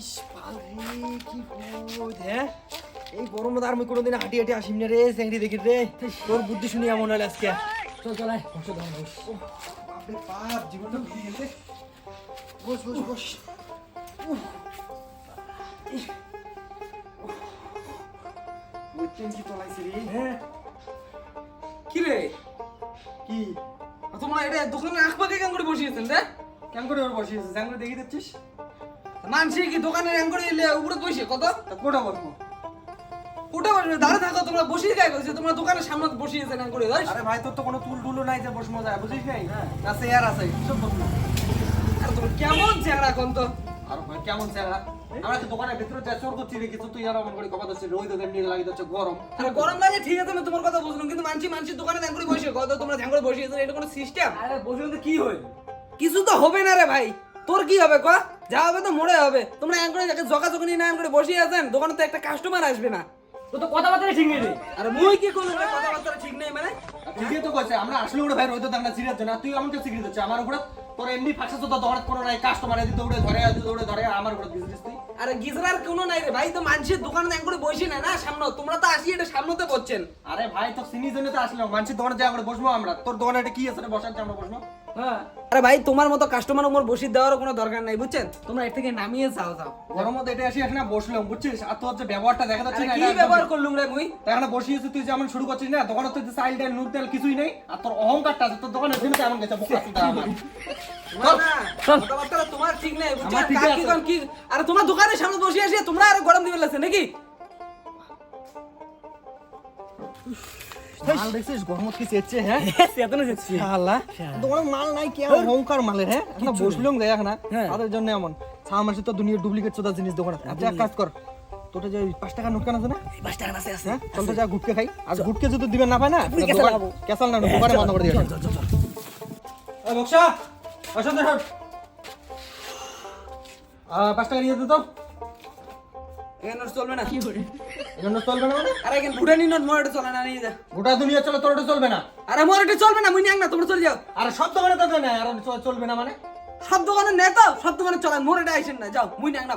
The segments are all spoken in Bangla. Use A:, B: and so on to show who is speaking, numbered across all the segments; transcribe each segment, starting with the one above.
A: ইস বালরে কি বোধ হ্যাঁ এই গরমে আর আমি কোনোদিন হাঁটি হাঁটি আসিম না রে স্যাংরি দেখি রে। তোর বুদ্ধি শুনি এমন হলে আজকে।
B: চল চল আয় বসে দাও বস।
A: বাপরে বাপ জীবনটা ঘুরে গেছে বস বস বস। ওই টেনকি তলাইছে রে।
B: হ্যাঁ।
C: কি রে?
A: কি?
C: তোমরা এটা দোকানে আখপাকে কেন করে বসিয়েছেন রে?
A: কেমন করে ওর বসিয়েছে স্যাংরি দেখি দিচ্ছিস
C: মানছি কি দোকানে র্যাঙ্ক করে এলে উপরে বসে কত?
A: কোটা বসবো।
C: কোটা বসবে দাঁড়ে থাকো তোমরা বসিয়ে গায়ে করেছে তোমরা দোকানের সামনে বসিয়েছে র্যাঙ্ক করে যাই
A: আরে ভাই তোর তো কোনো তুল টুলও নাই যে বসমো যায় বুঝিস নাই? না চেয়ার আছে সব বসবো।
C: আর তোমার কেমন চেহারা এখন তো?
A: আর ভাই কেমন চেহারা? আমরা তো দোকানের ভিতরে যা চোর করছি তুই আর আমার করে কথা হচ্ছে রোদ ওদের নিয়ে লাগি যাচ্ছে গরম।
C: আরে গরম লাগে ঠিক আছে আমি তোমার কথা বুঝলাম কিন্তু মানছি মানছি দোকানে করে বসে কত তোমরা র্যাঙ্ক করে বসিয়েছো এটা কোনো সিস্টেম
B: আরে বসে তো কি হয়
C: কিছু তো হবে না রে ভাই। তোর কি হবে কয়া? যা হবে তো মরে হবে। তোমরা এমন করে যাকে জকা জকা নিয়ে র্যাঙ্ক করে বসিয়ে আছেন দোকানে তো একটা কাস্টমার আসবে না।
B: তো তো কথাবার্তা ঠিক নেই রে।
C: আরে মুই কি কোন রে? কথাবার্তা ঠিক নেই মানে?
A: ঠিকই তো কইছে আমরা আসলে ওরে ভাই রইতো দাঁড়া সিরিয়াস না। তুই আমাকে সিরিয়াস হচ্ছে আমার উপর তোর এমনি ফাঁসা তো দৌড়াত কোনো নাই কাস্টমার এদিকে দৌড়ে ধরে দৌড়ে ধরে আমার উপর বিজনেস তুই।
C: আরে গিজরার কোনো নাই রে ভাই তো মানুষের দোকানে র্যাঙ্ক করে বসে না না সামনে। তোমরা তো আসি এটা সামনেতে বসছেন।
A: আরে ভাই তো সিনি জন্য তো আসলাম। মানুষের দোকানে যা আমরা বসবো আমরা। তোর দোকানে এটা কি আছে বসার আমরা বসবো।
B: হ্যাঁ।
C: আরে ভাই তোমার মতো কাস্টমার উপর বসিয়ে দেওয়ার কোনো দরকার নাই বুঝছেন? তোমরা এর থেকে নামিয়ে যাও যাও।
A: গরম মধ্যে এটা আসি এখানে বসলাম বুঝছিস? আর তোর যে ব্যবহারটা দেখা যাচ্ছে না
C: কি ব্যবহার করলুম রে মুই?
A: তা এখানে বসিয়েছিস তুই যেমন শুরু করছিস না দোকানে তুই চাইল ডাল নুন তেল কিছুই নেই আর তোর অহংকারটা আছে তোর দোকানে দিন এমন গেছে বোকা
C: তোমার ঠিক নাই কার কি আরে তোমার দোকানের সামনে বসে আসি তোমরা আরও গরম দিবে লাগছে নাকি?
A: মাল দেখছিস? গরম কি চেচ্ছে হ্যাঁ?
B: সেতনে যাচ্ছি
A: আল্লাহ দোকানে মাল নাই কি অহংকার মালের হ্যাঁ? আমরা বসলাম গায়ে এখন
B: হ্যাঁ।
A: তাদের জন্য এমন। ছা মাসে তো দুনিয়ার ডুপ্লিকেট চোদা জিনিস দোকানে। আচ্ছা এক কাজ কর। তোটা যে পাঁচ টাকা নোটকান আছে না?
B: পাঁচ টাকা আছে আছে।
A: চল তো যা গুটকে খাই। আর গুটকে যদি দিবেন না পায় না
B: পুরি
A: তাহলে
B: কেসাল
A: দোকান-
B: খাব।
A: কেসাল না দোকানে বন্ধ করে দিয়ে
B: চল চল চল চল
A: এই বক্সা আসুন পাঁচ টাকা নিয়ে যেতে তো।
C: এখানে চলবে না।
A: চলবে না মানে?
C: আরে এখানে ভুটানি নোট মোর চলে না নিয়ে যা।
A: গোটা দুনিয়া চলে তোর ওটা চলবে না।
C: আরে মোর এটা চলবে না মুই নিয়ে আং না তোমরা চলে যাও।
A: আর সব দোকানে তো না আর চলবে না মানে?
C: সব দোকানে নে তো সব দোকানে চলে মোর এটা আইসেন না যাও মুই নিয়ে না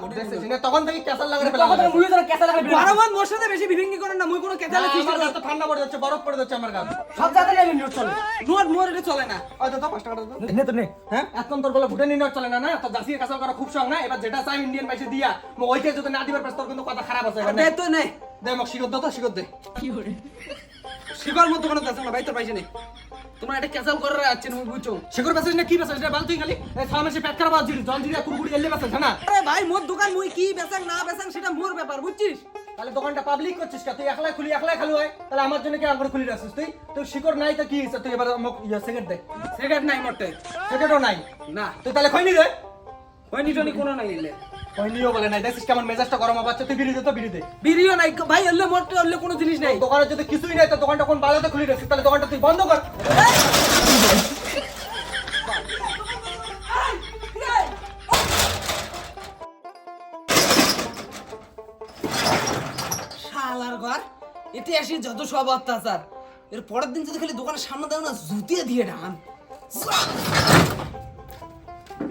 A: না, তখন থেকে কেসাল লাগাতে
B: তখন তো মুই তোরা কেসা লাগাবি
C: বারবার মোর সাথে বেশি বিভিঙ্গি করেন না মুই কোনো কেতালে কি
A: আমার গায়ে তো ঠান্ডা পড়ে যাচ্ছে বরফ পড়ে যাচ্ছে আমার গায়ে।
B: সব জায়গাতে নেবি নোট চলে।
C: নোট মোর এটা চলে না।
A: ওই তো তো পাঁচ টাকাটা তো
B: নে তো নে।
A: হ্যাঁ? এখন তোর বলে ভুটানি নোট চলে না না? তো জাসির কাছে করা খুব সং না? এবার যেটা চাই ইন্ডিয়ান পয়সা দিয়া। মো ওইটা যদি না দিবার পাস তোর কিন্তু কথা খারাপ আছে
C: দে তো নে।
A: দে মোক শিকত দে তো শিকত দে।
C: শিকর মতো কোনো না ভাই তোর পাইছে নেই তোমরা এটা ক্যান্সেল করে মুই বুঝছ?
A: শিকর বেসিস না কি বেসিস এটা বাল তুই খালি ফার্মেসি প্যাক করা দিলি জল দিরা কুরকুরি এলে বেসিস না?
C: আরে ভাই মোর দোকান মুই কি বেচাং না বেচাং সেটা মোর ব্যাপার বুঝছিস?
A: তাহলে দোকানটা পাবলিক করছিস কা? তুই একলাই খুলি একলাই খালি হয়। তাহলে আমার জন্য কি আর করে খুলি রাখছিস তুই? তুই শিকর নাই তো কি হইছে তুই এবার মোক ইয়া সেকেন্ড দে।
C: সেকেন্ড নাই মোরতে
A: সেকেন্ডও নাই?
C: না।
A: তুই তাহলে খইনি দে।
C: হয়নি টনি কোনো নাই এলে।
A: খইনিও বলে নাই। দেখছিস কেমন মেজাজটা গরম আবার তুই বিড়ি দে তো বিড়ি দে
C: বিরিও নাই। ভাই এলে মোরতে এলে কোনো জিনিস নাই।
A: দোকানে যদি কিছুই নাই তো দোকানটা কোন বালাতে খুলি রাখছিস তাহলে দোকানটা তুই বন্ধ কর।
C: শালার ঘর এতে আসি যত সব অত্যাচার। এর পরের দিন যদি খালি দোকানের সামনে দাও না জুতিয়ে দিয়ে ডান।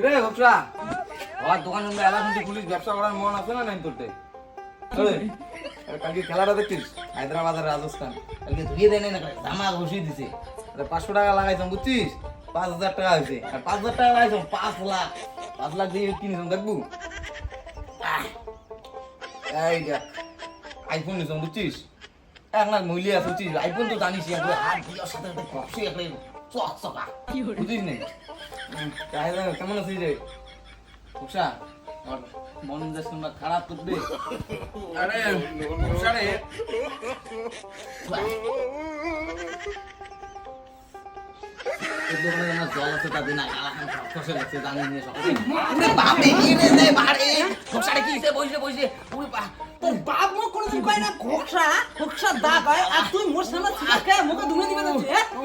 D: রে ব্যবসা আমার দোকান আমরা এলাকা পুলিশ ব্যবসা করার মন আছে না নাই তোরতে কালকে খেলাটা দেখছিস হায়দ্রাবাদ আর রাজস্থান। কালকে ধুয়ে দেয় না ধামা ঘষিয়ে দিছে। পাঁচশো টাকা লাগাইছাম বুঝছিস? পাঁচ হাজার টাকা হয়েছে। আর পাঁচ হাজার টাকা লাগাইছাম পাঁচ লাখ। পাঁচ লাখ দিয়ে কিনেছাম দেখব? এই দেখ আইফোন নিছাম বুঝছিস? এক লাখ মূল্য আছে বুঝছিস? আইফোন তো জানিস একবার হাত দিয়ার সাথে সাথে ঘষে একবার চক চকা বুঝিস না কেমন আছিস রে? উষা আমার মন মেজাজ কিংবা খারাপ করবে। আরে উষা রে জল আছে তাদের না খসে গেছে। জানি নিয়ে সকালে
C: বাপ রে বাড়ে ঘোষাটা কি বসে বসে। ওরে বাপ তোর বাপ মুখ কোনো দিন কয় না ঘোষা ঘোষা দা কয় আর তুই মোর সামনে থাকে মুখে ধুয়ে দিবে না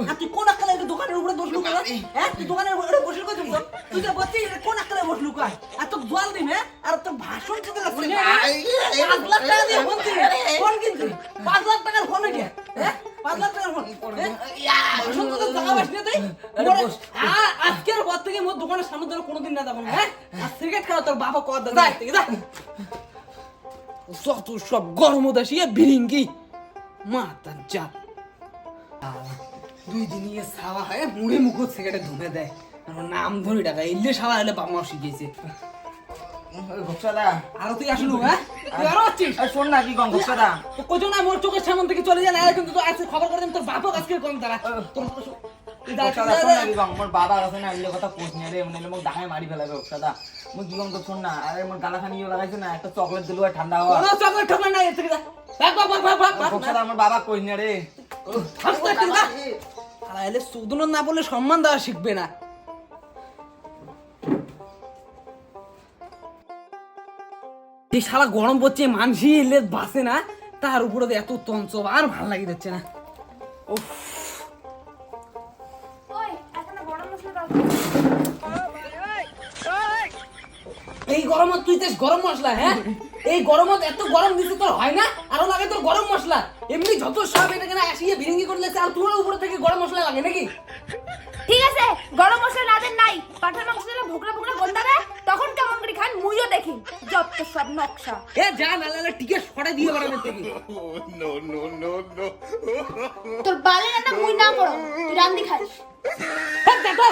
C: আর তুই কোন আকালে দোকানের উপরে বসলু কয় হ্যাঁ? তুই দোকানের উপরে বসলু কয় তুই তুই যে বলছিস কোন আকালে বসলু কয় আর তোর জল দিন আর তোর ভাষণ খেতে লাগছে পাঁচ লাখ টাকা দিয়ে ফোন কিনছি ফোন কিনছি পাঁচ লাখ টাকার ফোন এটা হ্যাঁ? পাঁচ লাখ টাকার ফোন? তো তোর টাকা পাস তুই? আজকের পর থেকে মোর দোকানের সামনে ধরে কোনোদিন না যাব হ্যাঁ? আর সিগারেট খাওয়া তোর বাবা কর দে যাই থেকে যা। যত সব গরম দাসি বিরিঙ্গি। মাতা যা। দুই দিন ইয়ে সাওয়া হয় মুড়ে মুখো সিগারেটে ধুমে দেয়। আর নাম ধরি টাকা এলে সাওয়া হলে বাবা শিখেছে আর তুই আসলু হ্যাঁ?
D: শোন না কি কম ঘোষাদা
C: কোজন না মোর চোখের সামনে থেকে চলে যায় না কিন্তু আজকে খবর করে তোর বাপও আজকে কম তারা তোর
D: না মোর বাবা আছে না এগুলো কথা কোচ নিয়ে রে মানে মোক ডাঙায় মারি ফেলাবে ঘোষাদা মুই কি তো শোন না আরে মোর গালা খানি লাগাইছে না একটা চকলেট দিলো ঠান্ডা হওয়া।
C: কোনো চকলেট ঠকলেট নাই এর থেকে ভাগ ভাগ ভাগ ভাগ ভাগ ভাগ
D: আমার বাবা কই নিয়ে রে।
C: ভাগ তো এর থেকে যা। আর এলে সুদন না বলে সম্মান দেওয়া শিখবে না। এই শালা গরম পড়ছে মানসি এলে বাসে না তার উপরে এত তঞ্চ আর ভালো লাগি যাচ্ছে না। গরমত তুই তেস গরম মশলা হ্যাঁ? এই গরমত এত গরম দিতে তোর হয় না আরও লাগে তোর গরম মশলা। এমনি যত সব এটা কেনা আসিয়ে ভিরিঙ্গি করে আর তোমার উপরে থেকে গরম মশলা লাগে নাকি?
E: ঠিক আছে গরম মশলা না দেন নাই। পাঠার মাংস দিলে ভুকরা ভুকরা গন্ধ দেয় তখন কেমন করে খান মুইও দেখি। যত সব নকশা।
C: এ যা না লালে টিকে সরে দিয়ে গরমের থেকে।
E: তোর বালে রান্না মুই না করো তুই রান্দি খাস।
C: হ্যাঁ দেখো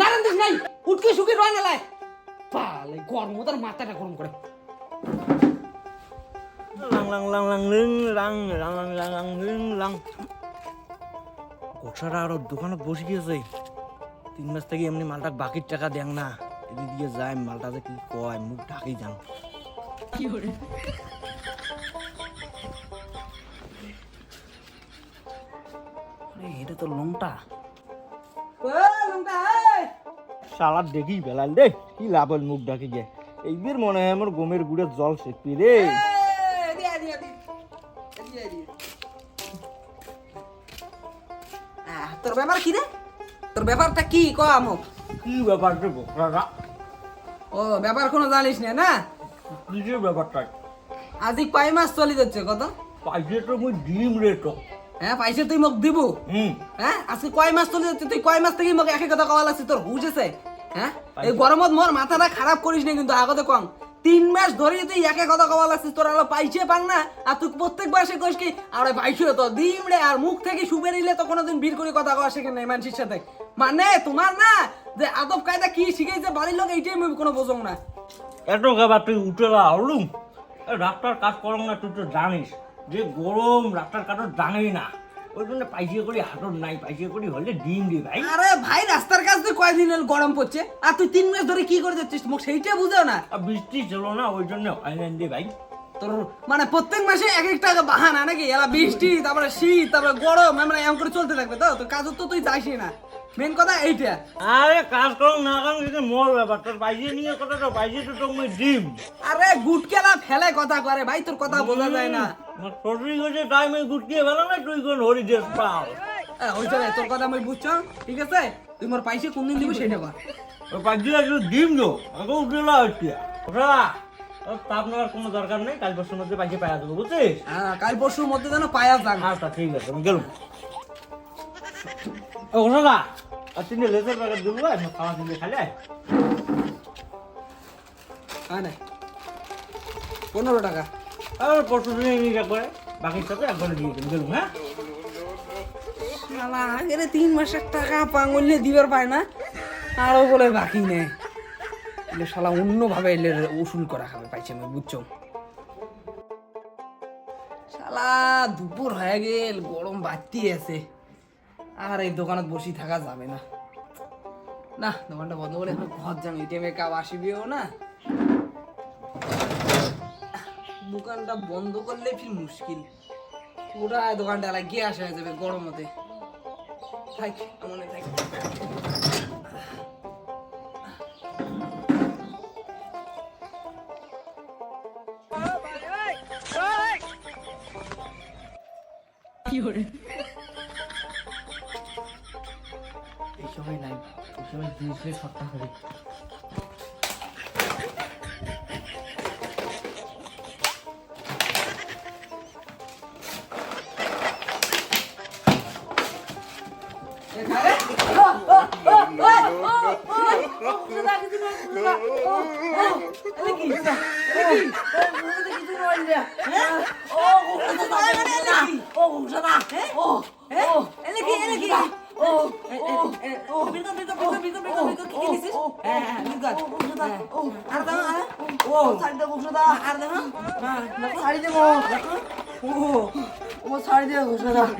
C: নারায়ণ দিস নাই উঠকে শুকে রয় নালায় পালে গরম তার মাথাটা গরম করে।
B: লাং লাং লাং লাং লিং লাং লাং লাং লাং লাং লিং। লাং আর দোকানে বসে গিয়েছে। তিন মাস থেকে এমনি মালটা বাকির টাকা দেন না। এদিক দিয়ে যায় মালটা যে কি কয় মুখ ঢাকি যান আরে এটা তো লংটা শালার দেখি বেলাল দে কি লাভ হল মুখ ঢাকি গে? এইবার মনে হয় আমার গমের গুড়ে জল শেখবি রে।
C: তোর ব্যাপার কি রে? তোর ব্যাপারটা কি? ক আমক
B: কি ব্যাপার রে
C: ও ব্যাপার কোনো জানিস না না?
B: কিসের ব্যাপারটা?
C: আজ কয় মাস চলে যাচ্ছে কত?
B: পাইছে তো মুই ডিম রে তো।
C: হ্যাঁ পয়সা তুই মোক দিব। হ্যাঁ আজকে কয় মাস চলে যাচ্ছে তুই কয় মাস থেকে মোক একই কথা কওয়া লাগছে তোর হুশ আছে। হ্যাঁ এই গরমত মোর মাথাটা খারাপ করিস না কিন্তু আগতে কম। তিন মাস ধরে তুই একে কথা কওয়া লাগছিস তোর আলো পাইছে পাং না? আর তুই প্রত্যেক বয়সে কইস কি আরে পাইছে তো দিম রে আর মুখ থেকে সুবে নিলে তো কোনোদিন বীর করে কথা কওয়া শেখে নাই মানুষের সাথে। মানে তোমার না যে আদব কায়দা কি শিখেছে বাড়ির লোক এইটাই আমি কোনো বোঝং না।
B: এত খাবার তুই উঠে গা হলুম ডাক্তার কাজ করম না তুই তো জানিস যে গরম ডাক্তার কাটর জানেই না। ওই জন্য পাইসে করি হাটর নাই পাইসে করি হলে ডিম দি ভাই।
C: আরে ভাই রাস্তার কাছ দিয়ে কয়দিন হলো গরম পড়ছে। আর তুই তিন মাস ধরে কি করে যাচ্ছিস? মুখ সেইটা বুঝেও না।
B: আর বৃষ্টি ছিল না ওই জন্য হয় না দি ভাই।
C: তোর মানে প্রত্যেক মাসে এক একটা বাহানা নাকি? এলা বৃষ্টি তারপরে শীত তারপরে গরম মানে এমন করে চলতে থাকবে তো? তোর কাজ তো তুই যাইসই না। মেন কথা এইটা।
B: আরে কাজ করুন না কারণ কিন্তু মোর ব্যাপার। তোর পাইসে নিয়ে কথা তো পাইসে তো তুমি ডিম।
C: আরে গুটকেলা ফেলে কথা করে ভাই তোর কথা বোঝা যায় না।
B: শরীর গেছে টাইমে গুটিয়ে ভালো না তুই কোন হরি দেশ পাও
C: হইছে তোর কথা আমি বুঝছ? ঠিক আছে? তুই মোর পাইছে কোন দিন দিবি সেটা কর।
B: ওই পাইসে একটু ডিম দো আগে উঠে না হচ্ছে ওঠা তাপ নেওয়ার কোনো দরকার নেই কাল পরশুর মধ্যে পাওয়া যাবে বুঝছিস?
C: হ্যাঁ কাল পরশুর মধ্যে যেন পায়া যাক।
B: আচ্ছা ঠিক আছে আমি গেলাম। ও ওঠা আর তিনটে লেসের প্যাকেট দেবো আমি খাওয়া তিনটে খালে?
C: হ্যাঁ না। পনেরো টাকা।
B: আর পরশু দিনে নিয়ে করে। বাকির সাথে একবারে দিয়ে দেবো গেলাম হ্যাঁ?
C: শালা আগের তিন মাসের টাকা পাঙ্গলে দিবার পায় না। আরও বলে বাকি নেই। এলে শালা অন্যভাবে এলে উসুল করা খাবে পাইছে আমি বুঝছ? শালা দুপুর হয়ে গেল গরম বাড়তি আছে। আর এই দোকানত বসি থাকা যাবে না। না, দোকানটা বন্ধ করে ঘর যাম এই টাইমে কাউ আসিবেও না। দোকানটা বন্ধ করলে ফির মুশকিল। পুরা দোকানটা লাগিয়ে আসা হয়ে যাবে গরমতে থাক, মনে থাক।
B: এই
C: 小妹，你可以穿，可以。哦，红绳子，哎，哦，我绳子，哎，哦。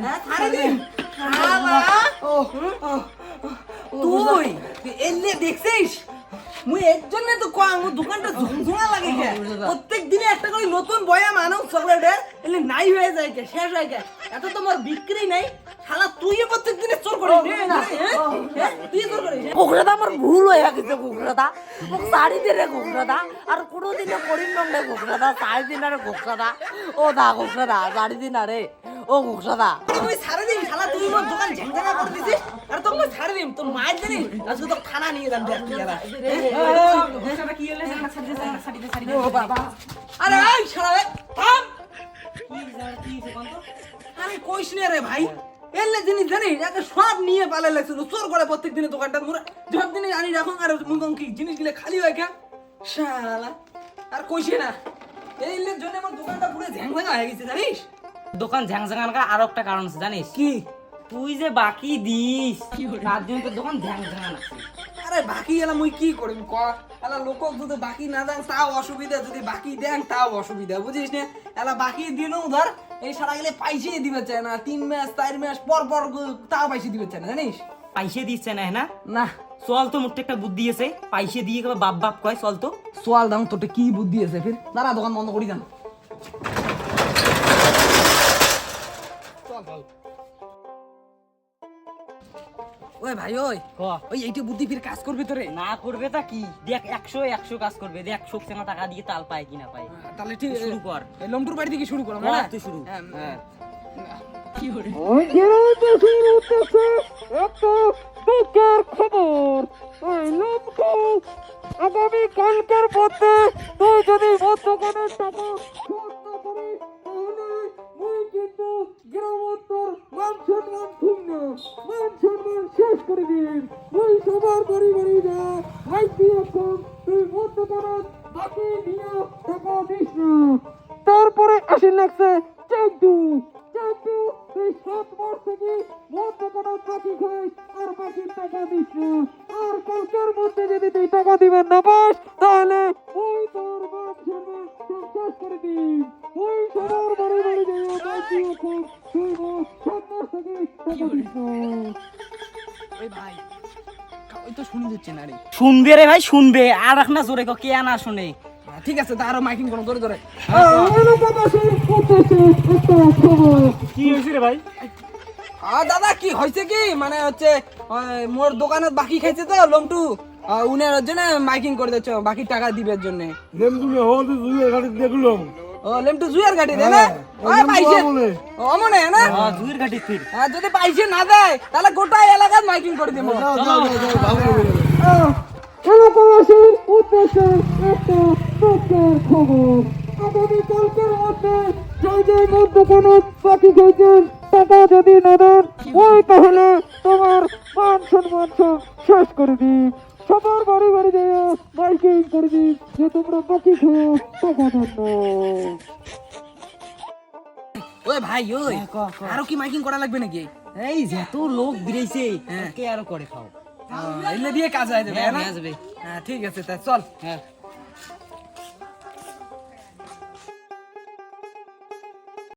C: হ্যাঁ হ্যাঁ হ্যাঁ হ্যাঁ তুই এলে দেখছিস মুই এর জন্য তো কয় আমার দোকানটা ঝুমঝুমা লাগে কে প্রত্যেক দিনে একটা করে নতুন বয়া মানো চকলেটের এলে নাই হয়ে যায় কে শেষ হয়ে যায় এত তোমার বিক্রি নাই শালা তুই প্রত্যেক দিনে চোর করিস না তুই চোর করিস
F: ঘুঘরাদা আমার ভুল হয়ে গেছে ঘুঘরাদা মোক শাড়ি দে রে ঘুঘরাদা আর কোনো দিনে করিম নং রে ঘুঘরাদা শাড়ি দিন রে ঘুঘরাদা ও দা ঘুঘরাদা শাড়ি দিন রে। ও ঘুঘরাদা
C: তুই ছাড়ে দিবি শালা তুই মোর দোকান ঝাংঝাঙা করে দিছিস আর তোকে ছাড়ে দিম তোর মায়ের জানিস? আজকে তো খানা নিয়ে যান দেখ ও বাবা। আরে এই শালা থাম। আরে কইস না রে ভাই। এলে জিনিস জানিস একে সব নিয়ে পালে লাগছিল। চোর করে প্রত্যেক দিনে দোকানটা মোরা যখন দিনে আনি রাখুন আর মুখম কি জিনিসগুলো খালি হয় কে শালা আর কইছে না। এই এলের জন্য আমার দোকানটা পুরো ঝ্যাং ভাঙা হয়ে গেছে জানিস?
F: দোকান ঝ্যাংঝাঙার আরও একটা কারণ আছে জানিস?
C: কি?
F: তুই যে বাকি দিস তার জন্য তোর দোকান ঝ্যাংঝাঙা আছে
C: আরে বাকি এলা মুই কি করিম ক? এলা লোক যদি বাকি না দেন তাও অসুবিধা। যদি বাকি দেন তাও অসুবিধা বুঝিস না? এলা বাকি দিনও ধর এই সারা গেলে পাইসে দিবে চায় না। তিন মাস চার মাস পর পর তাও পাইসে দিবে চায় না জানিস?
F: পাইসে দিচ্ছে না না?
C: না।
F: চল তো মোটে একটা বুদ্ধি আছে। পাইসে দিয়ে কেবল বাপ বাপ কয় চল তো।
C: সোয়াল দাম তোতে কি বুদ্ধি আছে ফির? দাঁড়া দোকান বন্ধ করি যান ওই ভাই ওই। ওই এইটা বুদ্ধি ফির কাজ করবি তোরে।
F: না করবে তা কি? দেখ একশো একশো কাজ করবে। দেখ শোক টাকা দিয়ে তাল পায় কিনা পায়।
C: তাহলে ঠিক
F: শুরু কর।
C: এই লমটুর বাড়ি থেকে শুরু করো
F: কর তুই শুরু।
C: হ্যাঁ
G: আগামী কালকের মধ্যে তুই যদি মোর দোকানের টাকা শোধ না করিস তাহলে মুই কিন্তু গ্রামোত্তর মান সম্মান শূন্য সম্মান করে দিন। ওই সবার বাড়ি বাড়ি যাইও বাকি এখন তুই মোর সাত মাস টাকা দিস
C: ওই ভাই ওই তো শুনে যাচ্ছে না রে।
F: শুনবে রে ভাই শুনবে। আর রাখ না জোরে ক কে না শুনে।
C: হ্যাঁ, ঠিক আছে তা আরও মাইকিং করো ধরে
B: কি হয়েছে রে ভাই?
C: আ দাদা কি হয়েছে কি? মানে হচ্ছে মোর দোকানে বাকি খাইছে তো লমটু। উনের জন্য মাইকিং করে দিচ্ছ বাকি টাকা দিবের জন্য।
G: লেমটুনে হল তুই এখানে দেখলাম।
C: ও লেমটু জুয়ার গাড়ি দেয় না? পাইছে। ও মনে হয় না
F: জুয়ের ঘাটি ফির
C: হ্যাঁ, যদি পাইছে না দেয় তাহলে গোটা এলাকার মাইকিং করে দেবো।
G: এলাকাবাসীর উদ্দেশ্যে একটা দুঃখের খবর। আগামীকালকের মধ্যে দোকানে বাকি খেয়েছেন টাকা যদি না দেন ওই তাহলে তোমার মান সম্মান শেষ করে দিন। সবার বাড়ি বাড়ি যেয়ে মাইকিং করে দিন যে তোমরা বাকি খেয়ে টাকা
C: ওই ভাই ওই। আরও কি মাইকিং করা লাগবে নাকি?
F: এই যত লোক বেরিয়েছে
C: হ্যাঁ।
F: কে আরও করে খাও।
C: এলে দিয়ে কাজ হয়ে যাবে
F: হ্যাঁ? যাবে।
C: হ্যাঁ ঠিক আছে তা চল।
F: হ্যাঁ।